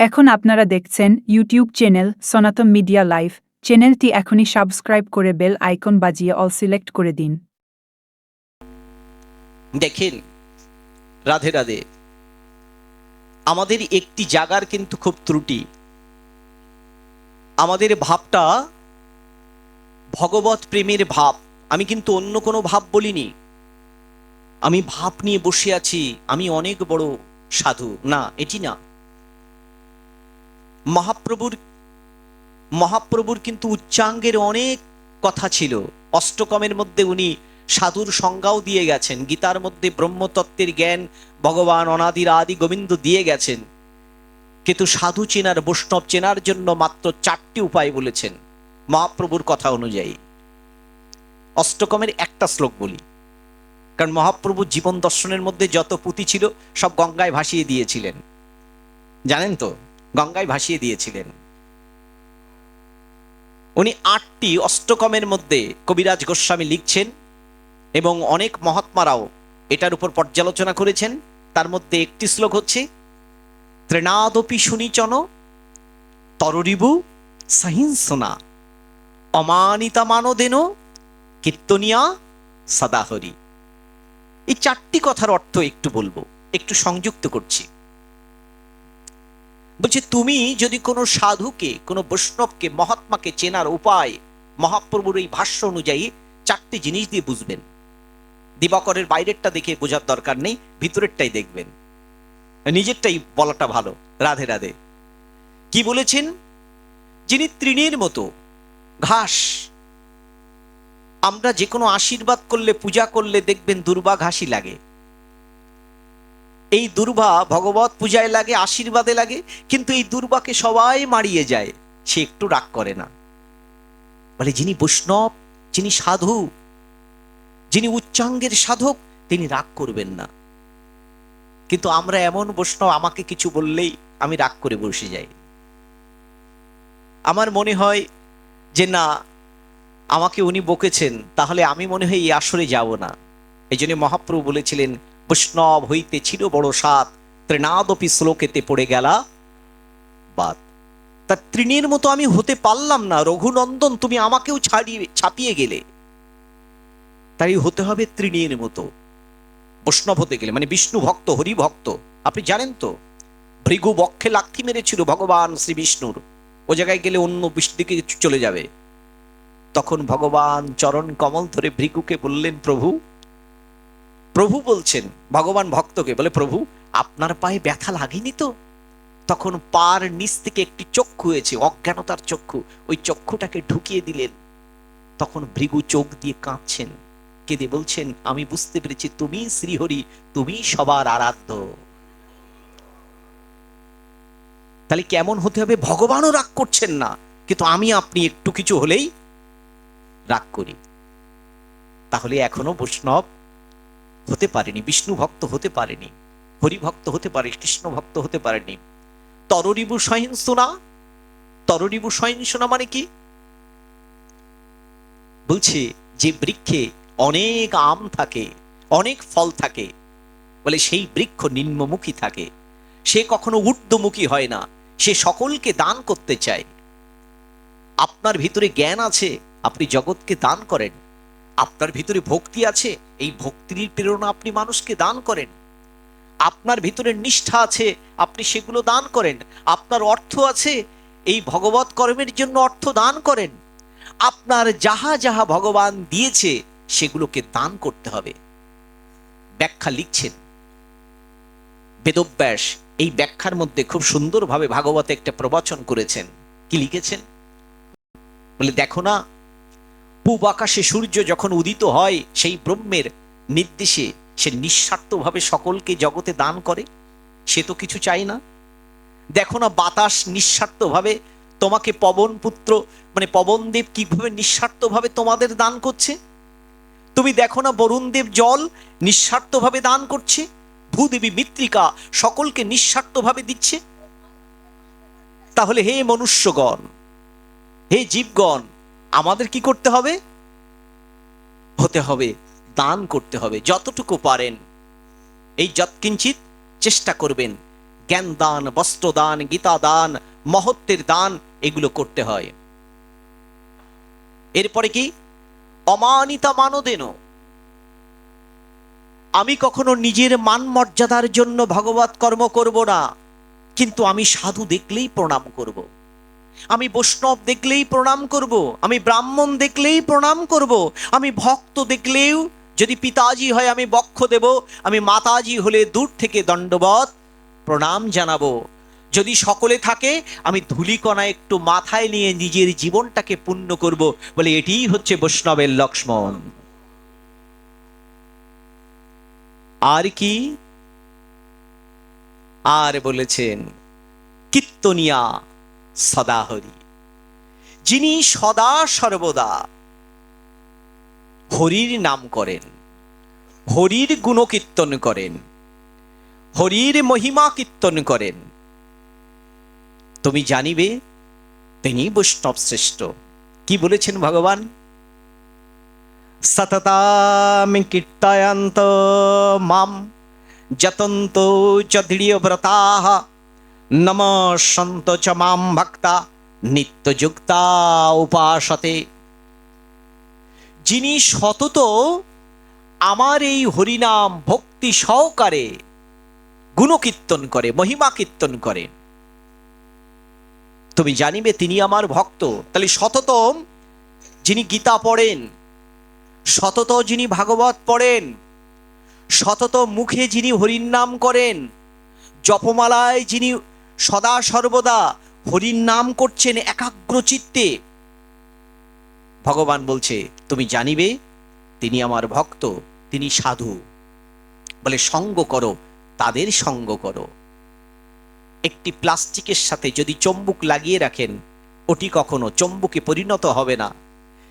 এখন আপনারা দেখছেন YouTube channel Sanatan media live চ্যানেলটি এখনই সাবস্ক্রাইব করে বেল আইকন বাজিয়ে অল সিলেক্ট করে দিন। দেখেন, রাধে রাধে। আমাদের একটি জাগার কিন্তু খুব ত্রুটি। আমাদের ভাবটা ভগবত প্রেমের ভাব। আমি কিন্তু অন্য কোনো ভাব বলিনি। আমি ভাব নিয়ে বসে আছি। আমি অনেক বড় সাধু। না, এটি না। মহাপ্রভুর মহাপ্রভুর কিন্তু উচ্চাঙ্গের অনেক কথা ছিল। অষ্টকমের মধ্যে উনি সাধুর সংজ্ঞাও দিয়ে গেছেন। গীতার মধ্যে ব্রহ্মতত্ত্বের জ্ঞান ভগবান অনাদির আদি গোবিন্দ দিয়ে গেছেন। কিন্তু সাধু চেনার, বৈষ্ণব চেনার জন্য মাত্র চারটি উপায় বলেছেন মহাপ্রভুর কথা অনুযায়ী। অষ্টকমের একটা শ্লোক বলি। কারণ মহাপ্রভু জীবন দর্শনের মধ্যে যত পুঁথি ছিল, সব গঙ্গায় ভাসিয়ে দিয়েছিলেন। জানেন তো গঙ্গায় ভাসিয়ে দিয়েছিলেন। উনি আটটি অষ্টকমের মধ্যে কবিরাজ গোস্বামী লিখছেন এবং অনেক মহাত্মারাও এটার উপর পর্যালোচনা করেছেন। তার মধ্যে একটি শ্লোক হচ্ছে, ত্রেনাদপি শুনিচন, তররিবু সহিংসনা অমানিতা মানদেন কীর্তনিয়া সদাহরি। এই চারটি কথার অর্থ একটু বলব, একটু সংযুক্ত করছি। বলছে, তুমি যদি কোনো সাধুকে, কোনো বৈষ্ণবকে, মহাত্মাকে চেনার উপায়, মহাপ্রভুর এই ভাষ্য অনুযায়ী চারটি জিনিস দিয়ে বুঝবেন। দিবাকরের বাইরেরটা দেখে বোঝার দরকার নেই, ভিতরেরটাই দেখবেন। নিজেরটাই বলাটা ভালো, রাধে রাধে। কি বলেছেন? যিনি তৃণের মতো, ঘাস। আমরা যে কোনো আশীর্বাদ করলে, পূজা করলে দেখবেন দুর্বা ঘাসই লাগে। এই দুর্বা ভগবত পূজায় লাগে, আশীর্বাদে লাগে, কিন্তু এই দুর্বাকে সবাই মারিয়ে যায়। সে একটু রাগ করে না। বলে, যিনি বৈষ্ণব, যিনি সাধু, যিনি উচ্চাঙ্গের সাধক, তিনি রাগ করবেন না। কিন্তু আমরা এমন বৈষ্ণব, আমাকে কিছু বললেই আমি রাগ করে বসে যাই। আমার মনে হয় যে, না, আমাকে উনি বকেছেন, তাহলে আমি মনে হয় এই আসরে যাব না। এই জন্য মহাপ্রভু বলেছিলেন বৈষ্ণব হইতে ছিল বড় সাত, ত্রিনাদপি শ্লোকেতে পড়ে গেলা বাদ। তা তৃণের মতো আমি হতে পারলাম না, রঘুনন্দন তুমি আমাকেও ছাড়িয়ে ছাপিয়ে গেলে। তাই হতে হবে তৃণের মতো। বৈষ্ণব হতে গেলে মানে বিষ্ণু ভক্ত, হরি ভক্ত, আপনি জানেন তো? ভৃগু বক্ষে লাথি মেরেছিল ভগবান শ্রী বিষ্ণুর। ও জায়গায় গেলে অন্য দিকে চলে যাবে। তখন ভগবান চরণ কমল ধরে ভৃগুকে বললেন, প্রভু প্রভু বলছেন, ভগবান ভক্তকে বলে, প্রভু, আপনার পায়ে ব্যথা লাগেনি তো? তখন পার নিচ থেকে একটি চক্ষু হয়েছে, অজ্ঞানতার চক্ষু। ওই চক্ষুটাকে ঢুকিয়ে দিলেন। তখন ভৃগু চোখ দিয়ে কাঁদছেন, কেঁদে বলছেন, আমি বুঝতে পেরেছি, তুমি শ্রীহরি, তুমি সবার আরাধ্য। তাহলে কেমন হতে হবে? ভগবানও রাগ করছেন না, কিন্তু আমি আপনি একটু কিছু হলেই রাগ করি। তাহলে এখনও বৈষ্ণব হতে পারেনি, বিষ্ণু ভক্ত হতে পারেনি হরি ভক্ত হতে পারে কৃষ্ণ ভক্ত হতে পারেনি। তররিবু সহিংসনা তররিবু সহিংসনা মানে কি? বলছে যে বৃক্ষে অনেক আম থাকে, অনেক ফল থাকে, বলে সেই বৃক্ষ নিম্নমুখী থাকে। সে কখনো ঊর্ধ্বমুখী হয় না, সে সকলকে দান করতে চায়। আপনার ভিতরে জ্ঞান আছে, আপনি জগৎকে দান করেন। আপনার ভিতরে ভক্তি আছে, এই ভক্তির প্রেরণা আপনি মানুষকে দান করেন। আপনার ভিতরে নিষ্ঠা আছে, আপনি সেগুলো দান করেন। আপনার অর্থ আছে, এই ভগবত কর্মের জন্য অর্থ দান করেন। আপনার যাহা যাহা ভগবান দিয়েছে, সেগুলোকে দান করতে হবে। ব্যাখ্যা লিখছেন। বেদব্যাস এই ব্যাখ্যার মধ্যে খুব সুন্দরভাবে ভাগবত একটা প্রবচন করেছেন। কি লিখেছেন? বলে, দেখো না পূব আকাশে সূর্য যখন উদিত হয়, সেই ব্রহ্মের নির্দেশে সে নিঃস্বার্থভাবে সকলকে জগতে দান করে। সে তো কিছু চাই না। দেখো না, বাতাস নিঃস্বার্থভাবে তোমাকে পবন পুত্র মানে পবনদেব কীভাবে নিঃস্বার্থভাবে তোমাদের দান করছে? তুমি দেখো না বরুণদেব জল নিঃস্বার্থভাবে দান করছে, ভূদেবী মৃত্তিকা সকলকে নিঃস্বার্থভাবে দিচ্ছে। তাহলে হে মনুষ্যগণ, হে জীবগণ আমাদের কি করতে হবে? হতে হবে, দান করতে হবে, যতটুকু পারেন। এই যৎকিঞ্চিত চেষ্টা করবেন, জ্ঞান দান, বস্ত্র দান, গীতা দান, মহত্বের দান, এগুলো করতে হয়। এরপরে কি? অমানিতা মানদেন আমি কখনো নিজের মান মর্যাদার জন্য ভগবত কর্ম করব না, কিন্তু আমি সাধু দেখলেই প্রণাম করব। আমি বৈষ্ণব দেখলেই প্রণাম করব। আমি ব্রাহ্মণ দেখলেই প্রণাম করব। আমি ভক্ত দেখলেও যদি পিতাজি হয় আমি বক্ষ দেব, আমি মাতাজি হলে দূর থেকে দণ্ডবত প্রণাম জানাব যদি সকলে থাকে, আমি ধুলিকণা একটু মাথায় নিয়ে নিজের জীবনটাকে পূর্ণ করব বলে এটিই হচ্ছে বৈষ্ণবের লক্ষ্মণ আর কি আর বলেছেন, কীর্তনিয়া সদাহরি যিনি সদা সর্বদা হরির নাম করেন, হরির গুণকীর্তন করেন, হরির মহিমা কীর্তন করেন। তুমি জানিবে, তিনি বৈষ্ণব শ্রেষ্ঠ। কি বলেছেন ভগবান? সততাম কীর্তয়ন্ত মাম, যতন্ত চ দৃঢ়ব্রতাः সন্ত চ মাম ভক্তা নিত্যযুক্তা উপাসতে যিনি সতত আমার এই হরিনাম ভক্তি সহকারে গুণকীর্তন করে মহিমা কীর্তন করে তুমি জানিবে তিনি আমার ভক্ত তাহলে সততম যিনি গীতা পড়েন সতত যিনি ভাগবত পড়েন সতত মুখে যিনি হরিনাম করেন জপমালায় যিনি সদা সর্বদা হরির নাম করছেন একাগ্র চিত্তে ভগবান বলছে, তুমি জানিবে, তিনি আমার ভক্ত, তিনি সাধু। বলে, সঙ্গ করো, তাদের সঙ্গ করো। একটি প্লাস্টিকের সাথে যদি চম্বুক লাগিয়ে রাখেন, ওটি কখনো চম্বুকে পরিণত হবে না।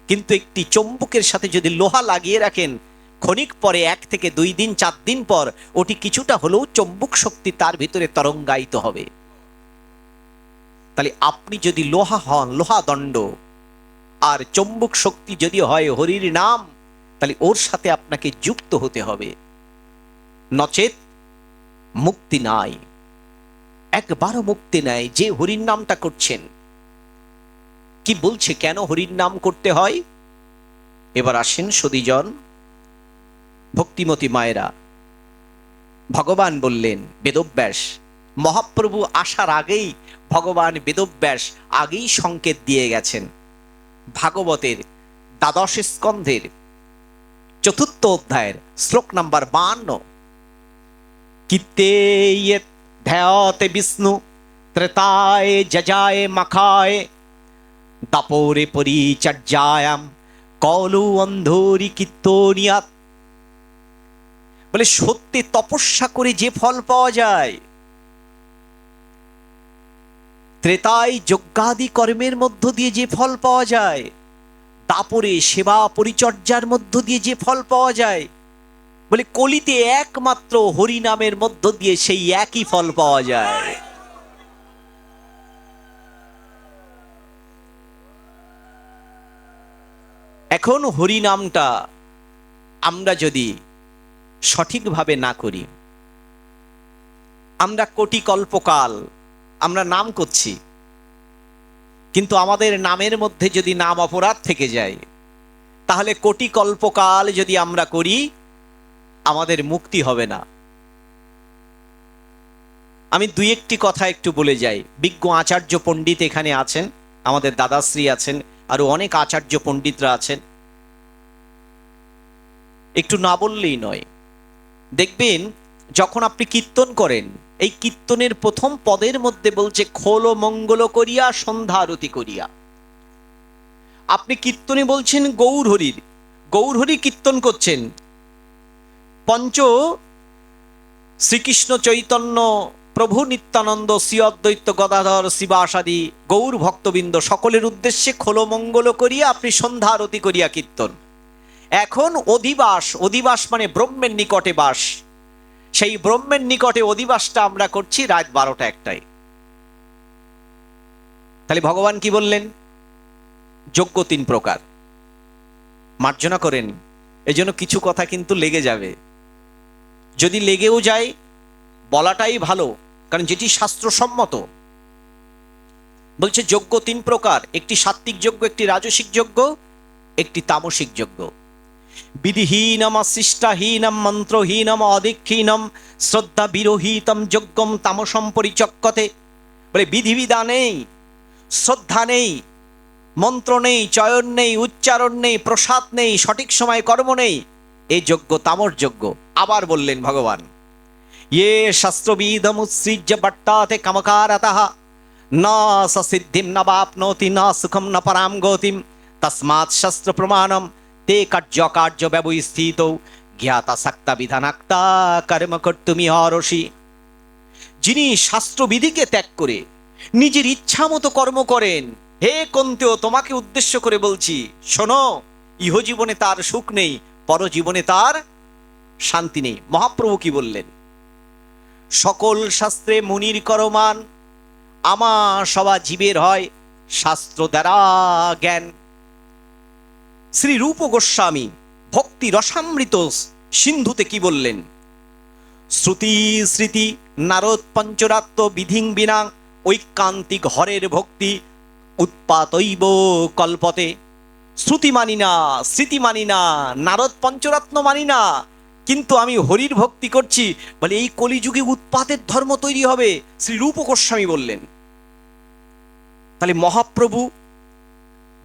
কিন্তু একটি চম্বুকের সাথে যদি লোহা লাগিয়ে রাখেন, ক্ষণিক পরে এক থেকে দুই দিন, চার দিন পর, ওটি কিছুটা হলেও চম্বুক শক্তি তার ভিতরে তরঙ্গায়িত হবে। তাহলে আপনি যদি লোহা হন, লোহা দণ্ড, আর চম্বুক শক্তি যদি হয় হরির নাম, তাহলে ওর সাথে আপনাকে যুক্ত হতে হবে। নচেত মুক্তি নাই। একবারও মুক্তি নাই যে হরির নামটা করছেন। কি বলছে, কেন হরির নাম করতে হয়? এবার আসেন সদীজন ভক্তিমতী মায়েরা। ভগবান বললেন, বেদব্যাস মহাপ্রভু আসার আগেই ভগবান বেদব্যাস আগেই সংকেত দিয়ে গেছেন। ভাগবতের দ্বাদশ স্কন্ধের চতুর্থ অধ্যায়ের শ্লোক নাম্বার বান্ন কিত্তে ধ্যায়তে বিষ্ণু, ত্রেতায় যজায় মাখায়, দাপরে পরিচর্যায়াম কলু অন্ধরি কীর্তনিয়াত বলে সত্যি তপস্যা করে যে ফল পাওয়া যায় ত্রেতায় যজ্ঞাদি কর্মের মধ্য দিয়ে যে ফল পাওয়া যায়, দাপরে সেবা পরিচর্যার মধ্য দিয়ে যে ফল পাওয়া যায়, বলে কলিতে একমাত্র হরি নামের মধ্য দিয়ে সেই একই ফল পাওয়া যায়। এখন হরি নামটা আমরা যদি সঠিকভাবে না করি, আমরা কোটি কল্পকাল আমরা নাম করছি। কিন্তু আমাদের নামের মধ্যে যদি নাম অপরাধ থেকে যায়, তাহলে কোটি কল্পকাল যদি আমরা করি, আমাদের মুক্তি হবে না। আমি দুই একটি কথা একটু বলে যাই। বিজ্ঞ আচার্য পণ্ডিত এখানে আছেন, আমাদের দাদাশ্রী আছেন আরও অনেক আচার্য পণ্ডিতরা আছেন। একটু না বললেই নয়। দেখবেন যখন আপনি কীর্তন করেন, এই কীর্তনের প্রথম পদের মধ্যে বলছে, খোল মঙ্গল করিয়া, সন্ধ্যা আরতি করিয়া। আপনি কীর্তনে বলছেন গৌর হরির গৌর হরি কীর্তন করছেন। পঞ্চ শ্রীকৃষ্ণ চৈতন্য, প্রভু নিত্যানন্দ, শ্রী অদ্বৈত গদাধর, শিবাসাদি, গৌর ভক্তবৃন্দ, সকলের উদ্দেশ্যে খোলো মঙ্গল করিয়া, আপনি সন্ধ্যা আরতি করিয়া কীর্তন। এখন অধিবাস অধিবাস মানে ব্রহ্মের নিকটে বাস। সেই ব্রহ্মের নিকটে অধিবাসটা আমরা করছি রাত বারোটা একটাই তাহলে ভগবান কি বললেন? যোগ্য তিন প্রকার। মার্জনা করেন, এজন্য কিছু কথা কিন্তু লেগে যাবে। যদি লেগেও যায়, বলাটাই ভালো, কারণ যেটি শাস্ত্রসম্মত। বলছে যোগ্য তিন প্রকার, একটি সাত্বিক যজ্ঞ, একটি রাজসিক যোগ্য একটি তামসিক যজ্ঞ। বিধিহীনম শিষ্টাহীনম মন্ত্রহীনম অদীক্ষীনম শ্রদ্ধা বিরোহিতম যজ্ঞম, তামসম পরিচক্কতে বলে, বিধিবিধা নেই, শ্রদ্ধা নেই, মন্ত্র নেই, চয়ন নেই, উচ্চারণ নেই, প্রসাদ নেই, সঠিক সময় কর্ম নেই। এই যজ্ঞ তামর যজ্ঞ। আবার বললেন ভগবান ইয়ে শাস্ত্রবিদমুৎসৃজ্য বট্টাতে কামকারতঃ। না সিদ্ধিম ন বাপ্নোতি, না সুখম, ন পরাম গতিম। তস্মাৎ শাস্ত্র প্রমাণম তে কার্য কার্য ব্যবস্থিত জ্ঞাতা সাক্তা বিধানাক্তা কর্ম কর্তুমি হরসি যিনি শাস্ত্রবিধিকে ত্যাগ করে নিজের ইচ্ছা মতো কর্ম করেন হে কন্তেও তোমাকে উদ্দেশ্য করে বলছি শোনো ইহজীবনে তার সুখ নেই পরজীবনে তার শান্তি নেই মহাপ্রভু কি বললেন সকল শাস্ত্রে মুনির করমান আমা সবা জীবের হয় শাস্ত্র দ্বারা জ্ঞান শ্রী রূপ গোস্বামী ভক্তি রসামৃত সিন্ধুতে কি বললেন? শ্রুতি স্মৃতি নারদ পঞ্চরাত্ম বিধিং বিনা ঐকান্তিক হরের ভক্তি উৎপাতৈব কল্পতে। শ্রুতি মানি না, স্মৃতি মানি না, নারদ পঞ্চরত্ন মানি না, কিন্তু আমি হরির ভক্তি করছি, বলে এই কলিযুগে উৎপাতের ধর্ম তৈরি হবে, শ্রী রূপ গোস্বামী বললেন। তাহলে মহাপ্রভু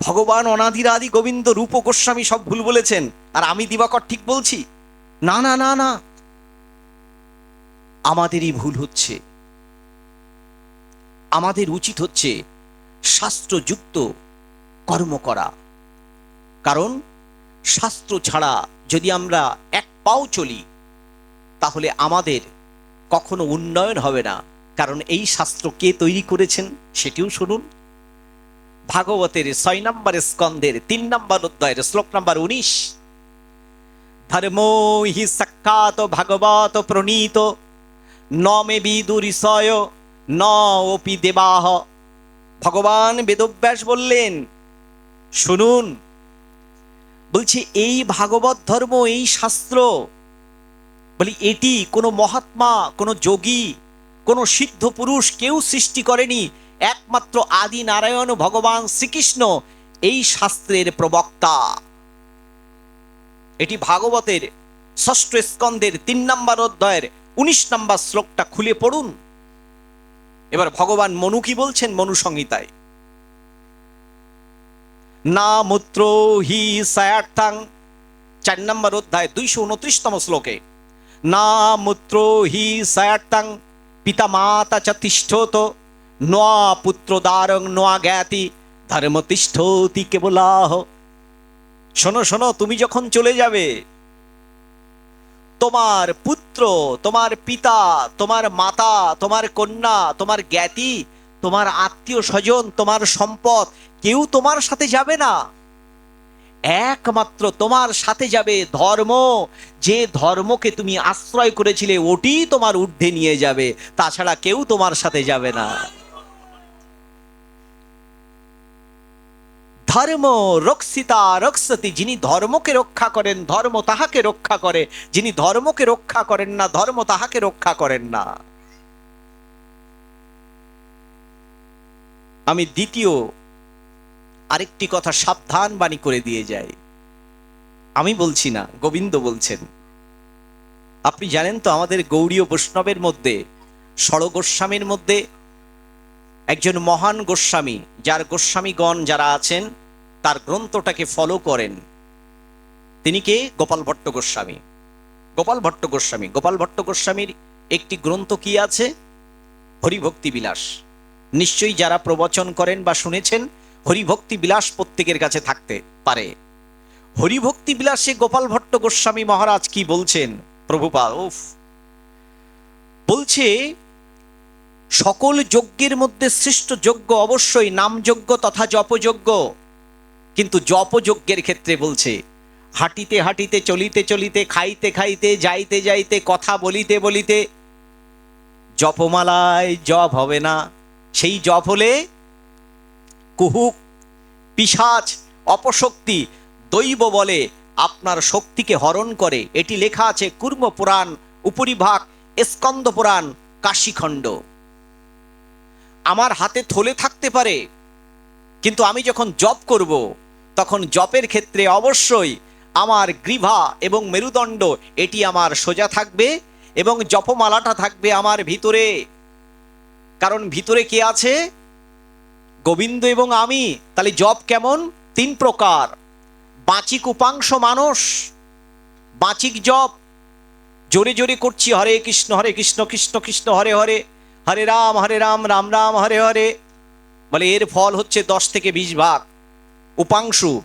ভগবান অনাদির আদি গোবিন্দ রূপ গোস্বামী সব ভুল বলেছেন, আর আমি দিবাকর ঠিক বলছি? না না না না। আমাদেরই ভুল হচ্ছে। আমাদের উচিত হচ্ছে শাস্ত্রযুক্ত কর্ম করা। কারণ শাস্ত্র ছাড়া যদি আমরা এক পাও চলি, তাহলে আমাদের কখনো উন্নয়ন হবে না। কারণ এই শাস্ত্র কে তৈরি করেছেন সেটিও শুনুন। ভাগবতের ছয় নম্বর স্কন্ধের তিন নম্বর অধ্যায়ের শ্লোক নম্বর উনিশ। ধর্ম হি সাক্ষাৎ ভাগবত প্রণীত ন মে বিদুরিষয় ন অপি দেবাহ। ভগবান বেদব্যাস বললেন, শুনুন, বলছি এই ভাগবত ধর্ম, এই শাস্ত্র, বলি এটি কোনো মহাত্মা, কোনো যোগী, কোনো সিদ্ধ পুরুষ কেউ সৃষ্টি করেনি একমাত্র আদি নারায়ণ ভগবান শ্রীকৃষ্ণ, এই শাস্ত্রের প্রবক্তা। এটি ভাগবতের ষষ্ঠ স্কন্ধের তিন নম্বর অধ্যায়ের উনিশ নম্বর শ্লোকটা খুলে পড়ুন। এবার ভগবান মনু কি বলছেন মনু সংহিতায়? না মূত্র হি সায়ার্থাং। চার নম্বর অধ্যায়, দুইশো উনত্রিশতম শ্লোকে। না মূত্র হি সায়ার্থাং পিতা মাতা চ তিষ্ঠত নোয়া পুত্র দারং নোয়া জ্ঞাতি ধর্ম তিষ্ঠতি কেবলাহ শোনো শোনো তুমি যখন চলে যাবে তোমার পুত্র তোমার পিতা তোমার মাতা তোমার কন্যা তোমার জ্ঞাতি তোমার আত্মীয় স্বজন তোমার সম্পদ কেউ তোমার সাথে যাবে না একমাত্র তোমার সাথে যাবে ধর্ম যে ধর্মকে তুমি আশ্রয় করেছিলে ওটি তোমার ঊর্ধ্বে নিয়ে যাবে। তাছাড়া কেউ তোমার সাথে যাবে না। ধর্ম রক্ষিতা রক্ষতি যিনি ধর্মকে রক্ষা করেন, ধর্ম তাহাকে রক্ষা করে। যিনি ধর্মকে রক্ষা করেন না, ধর্ম তাহাকে রক্ষা করেন না। আমি দ্বিতীয় আরেকটি কথা সাবধান বাণী করে দিয়ে যাই। আমি বলছি না, গোবিন্দ বলছেন। আপনি জানেন তো আমাদের গৌড়ীয় বৈষ্ণবের মধ্যে ষড়গোস্বামীর মধ্যে একজন মহান গোস্বামী, যার গোস্বামীগণ যারা আছেন, তার গ্রন্থটাকে ফলো করেন। তিনি কে? গোপাল ভট্ট গোস্বামী। গোপাল ভট্ট গোস্বামী। গোপাল ভট্ট গোস্বামীর একটি গ্রন্থ কি আছে? হরিভক্তি বিলাস। নিশ্চয়ই যারা প্রবচন করেন বা শুনেছেন, হরিভক্তি বিলাস প্রত্যেকের কাছে থাকতে পারে। হরিভক্তি বিলাসে গোপাল ভট্ট গোস্বামী মহারাজ কি বলছেন? প্রভুপাল বলছে সকল যজ্ঞের মধ্যে শ্রেষ্ঠ যজ্ঞ অবশ্যই নামযজ্ঞ তথা জপযজ্ঞ। কিন্তু জপযজ্ঞের ক্ষেত্রে বলছে, হাঁটিতে হাঁটিতে, চলিতে চলিতে, খাইতে খাইতে, যাইতে যাইতে, কথা বলিতে বলিতে জপমালায় জপ হবে না। সেই জপ হলে কুহুক পিসাচ অপশক্তি, দৈব বলে আপনার শক্তিকে হরণ করে। এটি লেখা আছে কুর্ম পুরাণ উপরিভাগ স্কন্দ পুরাণ কাশীখণ্ড। আমার হাতে থলে থাকতে পারে, কিন্তু আমি যখন জব করব, তখন জপের ক্ষেত্রে অবশ্যই আমার গ্রীভা এবং মেরুদণ্ড, এটি আমার সোজা থাকবে এবং জপমালাটা থাকবে আমার ভিতরে। কারণ ভিতরে কে আছে? গোবিন্দ এবং আমি। তাহলে জপ কেমন? তিন প্রকার। বাচিক উপাংশ মানুষ, বাচিক জপ। জোরে জোরে করছি, হরে কৃষ্ণ হরে কৃষ্ণ কৃষ্ণ কৃষ্ণ, হরে হরে। হরে রাম হরে রাম রাম রাম, হরে হরে। বলে, এর ফল হচ্ছে দশ থেকে বিশ ভাগ। উপাংশু,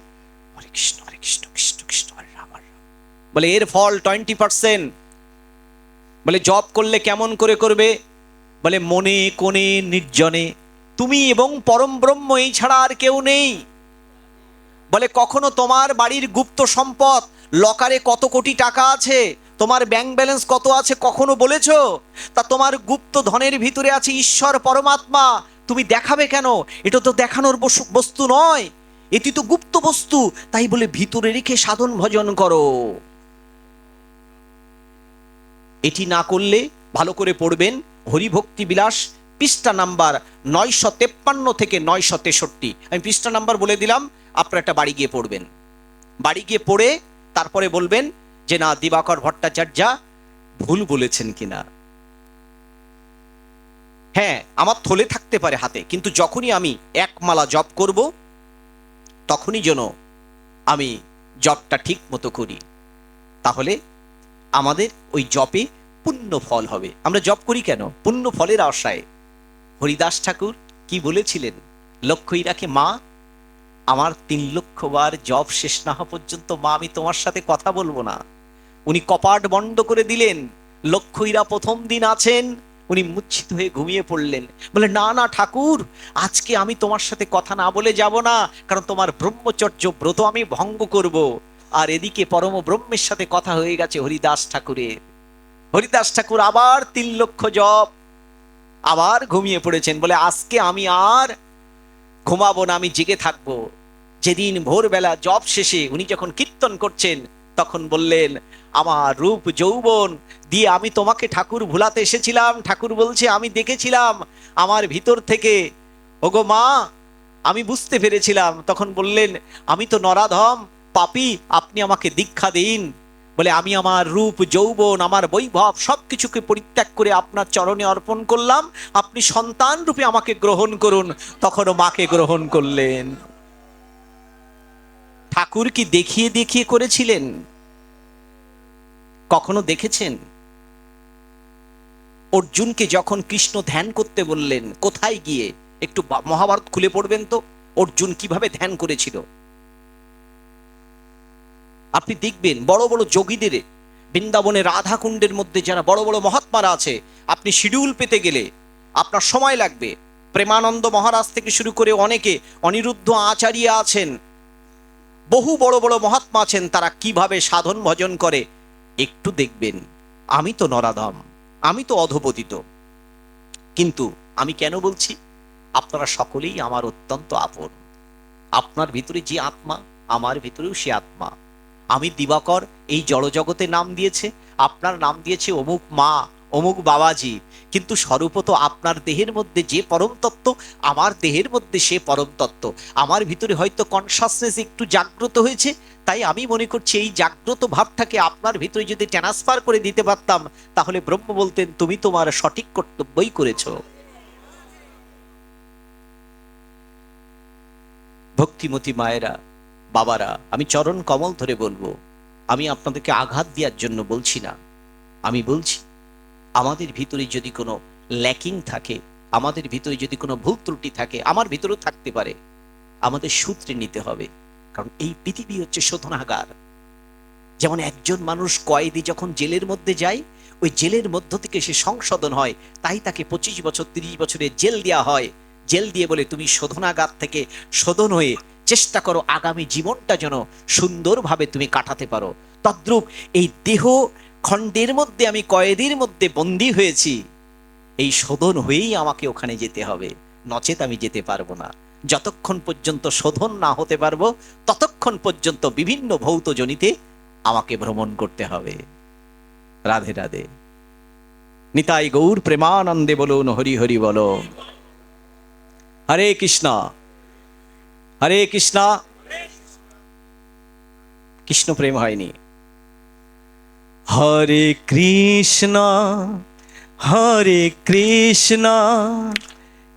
হরে কৃষ্ণ হরে কৃষ্ণ কৃষ্ণ কৃষ্ণ, হরে রাম হরে রাম। বলে, এর ফল টোয়েন্টি পার্সেন্ট। বলে জব করলে কেমন করে করবে? বলে, মনে কোণে নির্জনে। তুমি এবং পরম ব্রহ্ম, এই ছাড়া আর কেউ নেই। বলে, কখনো তোমার বাড়ির গুপ্ত সম্পদ লকারে কত কোটি টাকা আছে? তোমার ব্যাংক ব্যালেন্স কত আছে কখনো বলেছ? তা তোমার গুপ্ত ধনের ভিতরে আছে ঈশ্বর পরমাত্মা। তুমি দেখাবে কেন? এটা তো দেখানোর বস্তু- নয়। এটি তো গুপ্ত বস্তু। তাই বলে ভিতরে রেখে সাধন ভজন করো। এটি না করলে ভালো করে পড়বেন হরিভক্তি বিলাস, পৃষ্ঠা নাম্বার নয়শো তেপ্পান্ন থেকে নয়শো তেষট্টি। আমি পৃষ্ঠা নাম্বার বলে দিলাম, আপনারা একটা বাড়ি গিয়ে পড়বেন। বাড়ি গিয়ে পড়ে তারপরে বলবেন যে না দিবাকর ভট্টাচার্য ভুল বলেছেন কিনা? হ্যাঁ আমার থলে থাকতে পারে হাতে, কিন্তু যখনই আমি এক মালা জপ করব, তখনই যেন আমি জপটা ঠিক মতো করি। তাহলে আমাদের ওই জপে পুণ্য ফল হবে। আমরা জপ করি কেন? পুণ্য ফলের আশায়। হরিদাস ঠাকুর কি বলেছিলেন? লক্ষ্যই রাখে মা, আমার তিন লক্ষ বার জব শেষ না হওয়া পর্যন্ত মা, আমি তোমার সাথে কথা বলব না। উনি কপাট বন্ধ করে দিলেন। লক্ষ্মীরা প্রথম দিন আছেন, উনি মুচ্ছিত হয়ে ঘুমিয়ে পড়লেন। বলে, না না, ঠাকুর, আজকে আমি তোমার সাথে কথা না বলে যাব না, কারণ তোমার ব্রহ্মচর্য ব্রত আমি ভঙ্গ করব। আর এদিকে পরম ব্রহ্মের সাথে কথা হয়ে গেছে হরিদাস ঠাকুরের। হরিদাস ঠাকুর আবার তিন লক্ষ জপ, আবার ঘুমিয়ে পড়েছেন। বলে, আজকে আমি আর ঘুমাবো না, আমি জেগে থাকব। যেদিন ভোরবেলা জব শেষে উনি যখন কীর্তন করছেন, তখন বললেন আমার রূপ যৌবন দিয়ে আমি তোমাকে ঠাকুর ভুলাতে এসেছিলাম। ঠাকুর বলছে, আমি দেখেছিলাম আমার ভিতর থেকে। ওগো মা, আমি বুঝতে পেরেছিলাম। তখন বললেন, আমি তো নরাধম, পাপি, আপনি আমাকে দীক্ষা দিন। বলে, আমি আমার রূপ যৌবন, আমার বৈভব সব কিছুকে পরিত্যাগ করে আপনার চরণে অর্পণ করলাম। আপনি সন্তান রূপে আমাকে গ্রহণ করুন। তখনও মাকে গ্রহণ করলেন। ঠাকুর কি দেখিয়ে দেখিয়ে করেছিলেন? কখনো দেখেছেন? অর্জুনকে যখন কৃষ্ণ ধ্যান করতে বললেন, কোথায় গিয়ে? একটু মহাভারত খুলে পড়বেন তো? অর্জুন কীভাবে ধ্যান করেছিল? আপনি দেখবেন, বড় বড় যোগীদের বৃন্দাবনে রাধা কুণ্ডের মধ্যে যারা বড় বড় মহাত্মারা আছে, আপনি শিডিউল পেতে গেলে আপনার সময় লাগবে। প্রেমানন্দ মহারাজ থেকে শুরু করে অনেকে অনিরুদ্ধ আচার্য আছেন। বহু বড় বড় মহাত্মা আছেন, তারা কীভাবে সাধন ভজন করে একটু দেখবেন। আমি তো নরাধম, আমি তো অধপতিত। কিন্তু আমি কেন বলছি? আপনারা সকলেই আমার অত্যন্ত আপন। আপনার ভিতরে যে আত্মা, আমার ভিতরেও সে আত্মা। আমি দিবাকর এই জড়জগতে নাম দিয়েছে, আপনার নাম দিয়েছে অমুক মা, অমুক বাবাজি। কিন্তু স্বরূপত আপনার দেহের মধ্যে যে পরম তত্ত্ব, আমার দেহের মধ্যে সে পরম তত্ত্ব। আমার ভিতরে হয়তো কনসাসনেস একটু জাগ্রত হয়েছে তাই আমি মনে করছি এই জাগ্রত ভাবটাকে আপনার ভিতরে যদি ট্রান্সফার করে দিতে পারতাম, তাহলে ব্রহ্ম বলতেন, তুমি তোমার সঠিক কর্তব্যই করেছ। ভক্তিমতী মায়েরা, বাবারা, আমি চরণ কমল ধরে বলব, আমি আপনাদেরকে আঘাত দেওয়ার জন্য বলছি না। আমি বলছি, আমাদের ভিতরে যদি কোনো ল্যাকিং থাকে, আমাদের ভিতরে যদি কোনো ভুল ত্রুটি থাকে, আমার ভিতরেও থাকতে পারে। আমাদের সূত্রে নিতে হবে। কারণ এই পৃথিবী হচ্ছে শোধনাগার। যেমন একজন মানুষ কয়েদি যখন জেলের মধ্যে যায়, ওই জেলের মধ্য থেকে সে সংশোধন হয়, তাই তাকে পঁচিশ বছর, তিরিশ বছরের জেল দেওয়া হয়। জেল দিয়ে বলে, তুমি শোধনাগার থেকে শোধন হয়ে চেষ্টা করো, আগামী জীবনটা যেন সুন্দরভাবে তুমি কাটাতে পারো। তদ্রূপ এই দেহ খণ্ডের মধ্যে আমি কয়েদির মধ্যে বন্দী হয়েছি। এই শোধন হয়েই আমাকে ওখানে যেতে হবে। নচেত আমি যেতে পারব না। যতক্ষণ পর্যন্ত শোধন না হতে পারব, ততক্ষণ পর্যন্ত বিভিন্ন ভৌত জনিতে আমাকে ভ্রমণ করতে হবে। রাধে রাধে। নিতাই গৌর প্রেমানন্দে বলুন হরি হরি বলো। হরে কৃষ্ণ। হরে কৃষ্ণ। কৃষ্ণ প্রেম হয়নি। হরে কৃষ্ণ হরে কৃষ্ণ।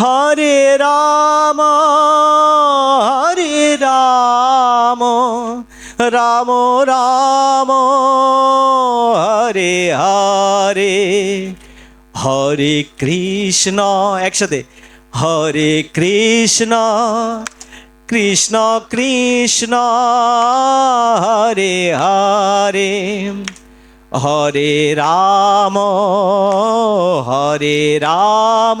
হরে রাম হরে রাম রাম রাম, হরে হরে হরে কৃষ্ণ, একসাথে, হরে কৃষ্ণ কৃষ্ণ কৃষ্ণ, হরে হরে হরে রাম হরে রাম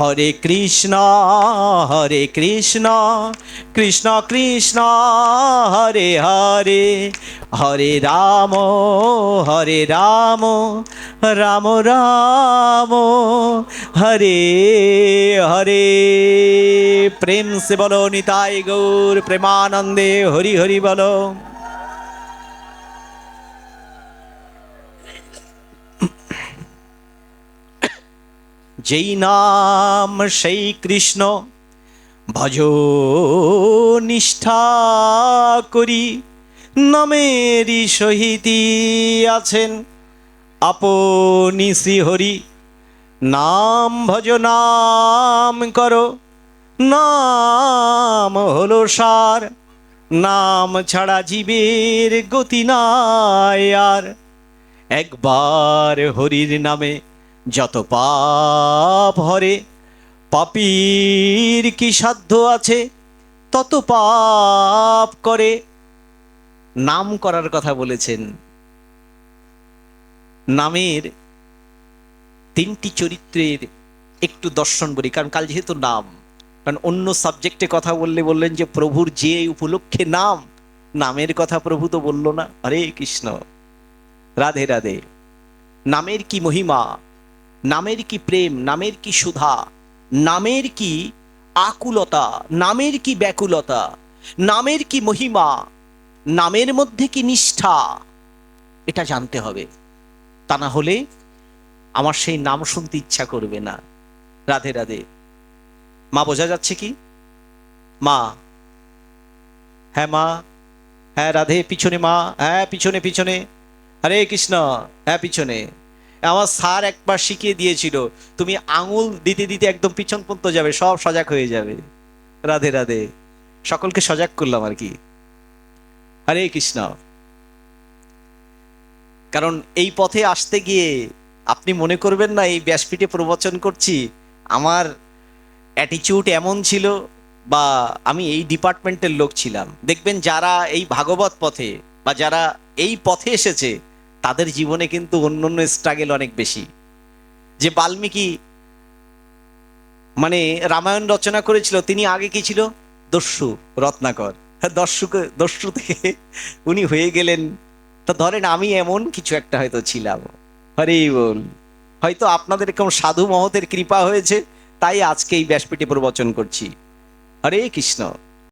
হরে কৃষ্ণ হরে কৃষ্ণ কৃষ্ণ কৃষ্ণ, হরে হরে হরে রাম হরে রাম রাম রাম, হরে হরে। প্রেম সে বলো, নিতাই গৌর প্রেমানন্দে হরি হরি বলো। যেই নাম সেই কৃষ্ণ, ভজ নিষ্ঠা করি। নামেরই সহিতি আছেন আপনি শ্রীহরি। নাম ভজ, নাম করো, নাম হলো সার। নাম ছাড়া জীবের গতি নাই আর। একবার হরির নামে যত পাপ হরে, পাপীর কি সাধ্য আছে? তত পাপ করে। নাম করার কথা বলেছেন। নামের তিনটি চরিত্রের একটু দর্শন বলি কারণ কাল যেহেতু নাম, কারণ অন্য সাবজেক্টে কথা বললে বললেন যে প্রভুর যে উপলক্ষে নাম, নামের কথা প্রভু তো বলল না। হরে কৃষ্ণ, রাধে রাধে। নামের কি মহিমা? নামের কি প্রেম, নামের কি সুধা, নামের কি আকুলতা, নামের কি ব্যাকুলতা, নামের কি মহিমা, নামের মধ্যে কি নিষ্ঠা, এটা জানতে হবে। তা না হলে আমার সেই নাম শুনতে ইচ্ছা করবে না। রাধে রাধে। মা, বোঝা যাচ্ছে কি? মা। হ্যাঁ মা। হ্যাঁ রাধে, পিছনে মা। হ্যাঁ পিছনে পিছনে। হরে কৃষ্ণ। হ্যাঁ পিছনে। আমার স্যার একবার শিখিয়ে দিয়েছিল, তুমি আঙুল দিতে দিতে একদম পিছন পর্যন্ত যাবে, সব সজাগ হয়ে যাবে। রাধে রাধে। সকলকে সজাগ করলাম আর কি। হরে কৃষ্ণ। কারণ এই পথে আসতে গিয়ে আপনি মনে করবেন না, এই ব্যাসপীঠে প্রবচন করছি, আমার অ্যাটিচিউড এমন ছিল বা আমি এই ডিপার্টমেন্টের লোক ছিলাম। দেখবেন যারা এই ভাগবত পথে বা যারা এই পথে এসেছে তাদের জীবনে কিন্তু অন্য অন্য স্ট্রাগেল অনেক বেশি। যে বাল্মীকি মানে রামায়ণ রচনা করেছিল, তিনি আগে কি ছিল? দস্যু, রত্নাকর। হ্যাঁ দস্যুকে, দস্যু থেকে উনি হয়ে গেলেন। তা ধরেন আমি এমন কিছু একটা হয়তো ছিলাম। হরে বল। হয়তো আপনাদের এরকম সাধু মহতের কৃপা হয়েছে, তাই আজকে এই ব্যাসপীঠে প্রবচন করছি। হরে কৃষ্ণ।